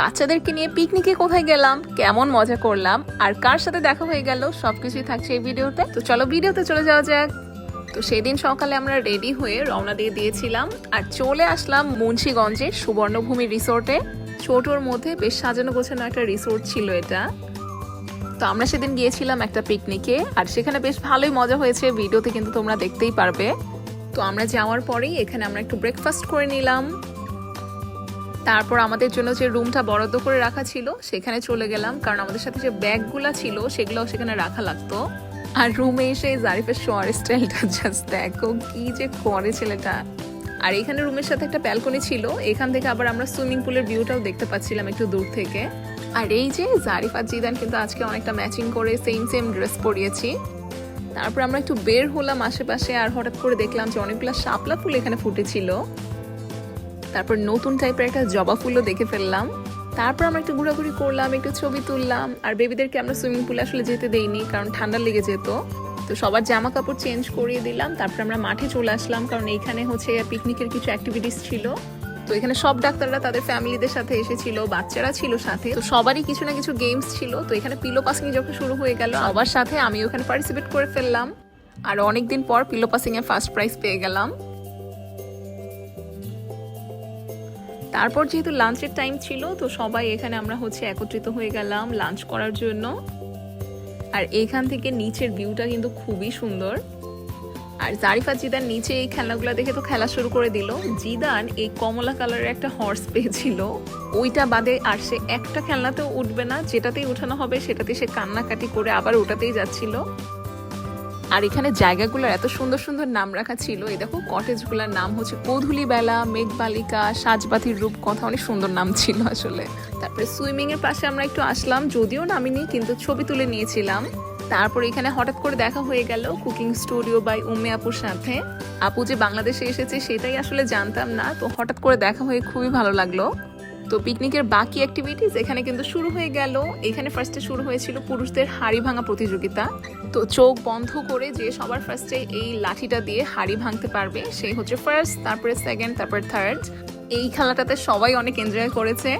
বাচ্চাদেরকে নিয়ে পিকনিকে কোথায় গেলাম, কেমন মজা করলাম, আর কার সাথে দেখা হয়ে গেল, সবকিছুই থাকছে এই ভিডিওতে। তো চলো ভিডিওতে চলে যাওয়া যাক। তো সেদিন সকালে আমরা রেডি হয়ে রওনা দিয়ে দিয়েছিলাম, আর চলে আসলাম মুন্সীগঞ্জের সুবর্ণভূমি রিসোর্টে। ছোটোর মধ্যে বেশ সাজানো গোছানো একটা রিসোর্ট ছিল এটা। তো আমরা সেদিন গিয়েছিলাম একটা পিকনিকে, আর সেখানে বেশ ভালোই মজা হয়েছে, ভিডিওতে কিন্তু তোমরা দেখতেই পারবে। তো আমরা যাওয়ার পরেই এখানে আমরা একটু ব্রেকফাস্ট করে নিলাম। তারপর আমাদের জন্য যে রুমটা বরাদ্দ করে রাখা ছিল, সেখানে চলে গেলাম। কারণ আমাদের সাথে যে ব্যাগগুলা ছিল সেগুলো সেখানে রাখা লাগতো। আর রুমে এসে জারিফের শোয়ার স্টাইলটা জাস্ট দেখো, কি যে করে ছেলেটা। আর এখানে রুমের সাথে একটা ব্যালকনি ছিল, এখান থেকে আবার আমরা সুইমিং পুলের ভিউটাও দেখতে পাচ্ছিলাম একটু দূর থেকে। আর এই যে জারিফ আর জিদান কিন্তু আজকে অনেকটা ম্যাচিং করে সেম সেম ড্রেস পরিয়েছি। তারপর আমরা একটু বের হলাম আশেপাশে আর হঠাৎ করে দেখলাম যে অনেকগুলো শাপলা ফুল এখানে ফুটেছিল। তারপর নতুন টাইপের একটা জবা ফুলও দেখে ফেললাম। তারপর আমরা একটু ঘোরাঘুরি করলাম, একটু ছবি তুললাম। আর বেবিদেরকে আমরা সুইমিং পুলে আসলে যেতে দেইনি, কারণ ঠান্ডা লেগে যেত। তো সবার জামা কাপড় চেঞ্জ করিয়ে দিলাম, তারপর আমরা মাঠে চলে আসলাম, কারণ এইখানে হচ্ছে পিকনিকের কিছু অ্যাক্টিভিটিস ছিল। তো এখানে সব ডাক্তাররা তাদের ফ্যামিলিদের সাথে এসেছিল, বাচ্চারা ছিল সাথে। তো সবারই কিছু না কিছু গেমস ছিল। তো এখানে পিলো পাসিং যখন শুরু হয়ে গেল, সবার সাথে আমি ওখানে পার্টিসিপেট করে ফেললাম। আর অনেকদিন পর pillow passing a first prize পেয়ে গেলাম। তারপর যেহেতু লাঞ্চের টাইম ছিল, তো সবাই এখানে আমরা হচ্ছে একত্রিত হয়ে গেলাম লাঞ্চ করার জন্য। আর এখান থেকে নিচের ভিউটা কিন্তু খুবই সুন্দর। আর জারিফা জিদান নিচে এই খেলনাগুলো দেখে তো খেলা শুরু করে দিল। জিদান এই কমলা কালারের একটা হর্স পেয়েছিল। ওইটা বাদে আর সে একটা খেলনাতেও উঠবে না। যেটাতেই উঠানো হবে সেটাতে সে কান্নাকাটি করে আবার ওটাতেই যাচ্ছিল। আর এখানে জায়গাগুলোর এত সুন্দর সুন্দর নাম রাখা ছিল। এই দেখো কটেজগুলোর নাম হচ্ছে কোধুলি বেলা মেঘবালিকা, সাজবাতির রূপ কথা অনেক সুন্দর নাম ছিল আসলে। তারপরে সুইমিং এর পাশে আমরা একটু আসলাম, যদিও নামিনি, কিন্তু ছবি তুলে নিয়েছিলাম। তারপর এখানে হঠাৎ করে দেখা হয়ে গেল কুকিং স্টুডিও বাই উমে আপুর সাথে। আপু যে বাংলাদেশে এসেছে, সেটাই আসলে জানতাম না। তো হঠাৎ করে দেখা হয়ে খুবই ভালো লাগল। তো পিকনিকের বাকি অ্যাক্টিভিটিস এখানে কিন্তু শুরু হয়ে গেল। এখানে ফার্স্টে শুরু হয়েছিল পুরুষদের হাড়ি ভাঙা প্রতিযোগিতা। তো চোখ বন্ধ করে যে সবার ফার্স্টে এই লাঠিটা দিয়ে হাড়ি ভাঙতে পারবে সেই হচ্ছে ফার্স্ট তারপরে সেকেন্ড তারপরে থার্ড এই খেলাটাতে সবাই অনেক এনজয় করেছে।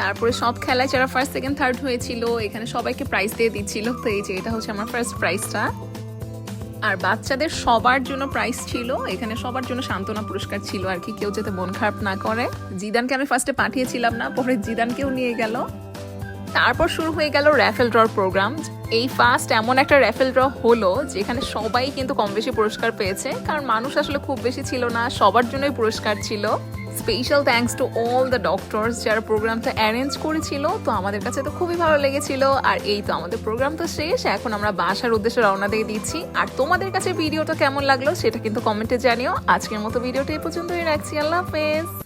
তারপরে সব খেলায় যারা ফার্স্ট সেকেন্ড থার্ড হয়েছিল, এখানে সবাইকে প্রাইজ দিয়ে দিচ্ছিল। তো এই যে এটা হচ্ছে আমার ফার্স্ট প্রাইজটা আর বাচ্চাদের সবার জন্য প্রাইজ ছিল। এখানে সবার জন্য সান্ত্বনা পুরস্কার ছিল আর কি। কেউ যাতে মন খারাপ না করে। জিদানকে আমি ফার্স্টে পাঠিয়েছিলাম না, পরে জিদানকেও নিয়ে গেল। তারপর শুরু হয়ে গেল র্যাফেল ড্রর প্রোগ্রাম এই ফার্স্ট এমন একটা র্যাফেল ড্র হলো, যেখানে সবাই কিন্তু কম বেশি পুরস্কার পেয়েছে। কারণ মানুষ আসলে খুব বেশি ছিল না, সবার জন্যই পুরস্কার ছিল। Special thanks to all the doctors যারা প্রোগ্রামটা অ্যারেঞ্জ করেছিল। তো আমাদের কাছে তো খুবই ভালো লেগেছিল। আর এই তো আমাদের প্রোগ্রাম তো শেষ। এখন আমরা বাসার উদ্দেশ্যে রওনা দিয়ে দিচ্ছি। আর তোমাদের কাছে ভিডিওটা কেমন লাগল সেটা কিন্তু কমেন্টে জানিও। আজকের মতো ভিডিওটা এই পর্যন্তই রাখছি। আল্লাহ হাফেজ।